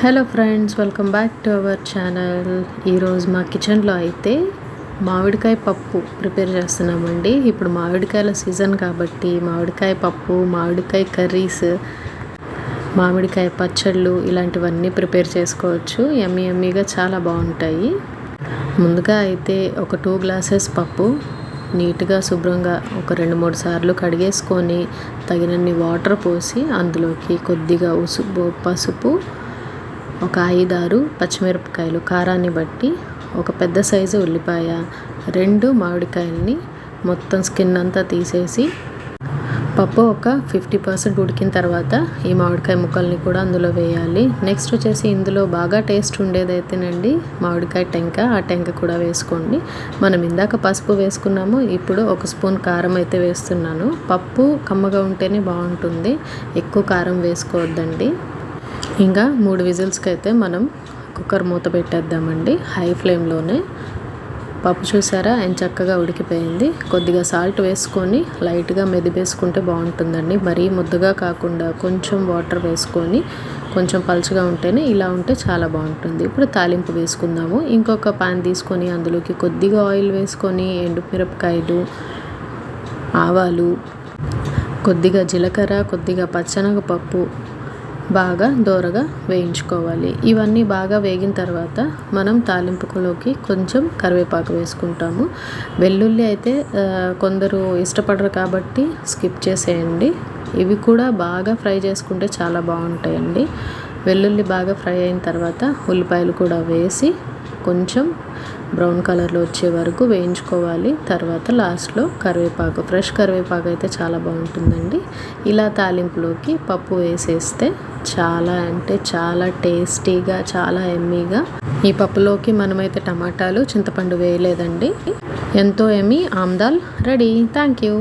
Hello friends welcome back to our channel. ఈరోజు మా కిచెన్లో అయితే మామిడికాయ పప్పు ప్రిపేర్ చేస్తున్నామండి. ఇప్పుడు మామిడికాయల సీజన్ కాబట్టి మామిడికాయ పప్పు మామిడికాయ కర్రీస్ మామిడికాయ పచ్చళ్ళు ఇలాంటివన్నీ ప్రిపేర్ చేసుకోవచ్చు. ఎమ్మి ఎమ్మిగా చాలా బాగుంటాయి. ముందుగా అయితే ఒక టూ గ్లాసెస్ పప్పు నీట్గా శుభ్రంగా ఒక రెండు మూడు సార్లు కడిగేసుకొని తగినన్ని వాటర్ పోసి అందులోకి కొద్దిగా ఉసుపు పసుపు ఒక ఐదారు పచ్చిమిరపకాయలు కారాన్ని బట్టి ఒక పెద్ద సైజు ఉల్లిపాయ రెండు మామిడికాయల్ని మొత్తం స్కిన్ అంతా తీసేసి పప్పు ఒక ఫిఫ్టీ పర్సెంట్ ఉడికిన తర్వాత ఈ మామిడికాయ ముక్కల్ని కూడా అందులో వేయాలి. నెక్స్ట్ వచ్చేసి ఇందులో బాగా టేస్ట్ ఉండేదైతేనండి మామిడికాయ టెంక ఆ టెంక కూడా వేసుకోండి. మనం ఇందాక పసుపు వేసుకున్నాము ఇప్పుడు ఒక స్పూన్ కారం అయితే వేస్తున్నాను. పప్పు కమ్మగా ఉంటేనే బాగుంటుంది ఎక్కువ కారం వేసుకోవద్దండి. ఇంకా మూడు విజిల్స్కి అయితే మనం కుక్కర్ మూత పెట్టేద్దామండి. హై ఫ్లేమ్లోనే. పప్పు చూసారా? ఆయన చక్కగా ఉడికిపోయింది. కొద్దిగా సాల్ట్ వేసుకొని లైట్గా మెదిపేసుకుంటే బాగుంటుందండి. మరీ ముద్దగా కాకుండా కొంచెం వాటర్ వేసుకొని కొంచెం పలుచగా ఉంటేనే ఇలా ఉంటే చాలా బాగుంటుంది. ఇప్పుడు తాలింపు వేసుకుందాము. ఇంకొక పాన్ తీసుకొని అందులోకి కొద్దిగా ఆయిల్ వేసుకొని ఎండుమిరపకాయలు ఆవాలు కొద్దిగా జీలకర్ర కొద్దిగా పచ్చనగపప్పు బాగా దోరగా వేయించుకోవాలి. ఇవన్నీ బాగా వేగిన తర్వాత మనం తాలింపులోకి కొంచెం కరివేపాకు వేసుకుంటాము. వెల్లుల్లి అయితే కొందరు ఇష్టపడరు కాబట్టి స్కిప్ చేసేయండి. ఇవి కూడా బాగా ఫ్రై చేసుకుంటే చాలా బాగుంటాయండి. వెల్లుల్లి బాగా ఫ్రై అయిన తర్వాత ఉల్లిపాయలు కూడా వేసి కొంచెం బ్రౌన్ కలర్లో వచ్చే వరకు వేయించుకోవాలి. తర్వాత లాస్ట్లో కరివేపాకు ఫ్రెష్ కరివేపాకు అయితే చాలా బాగుంటుందండి. ఇలా తాలింపులోకి పప్పు వేసేస్తే చాలా అంటే చాలా టేస్టీగా చాలా ఎమ్మీగా. ఈ పప్పులోకి మనమైతే టమాటాలు చింతపండు వేయలేదండి. ఎంతో ఎమ్మి ఆమ్దాల్ రెడీ. Thank you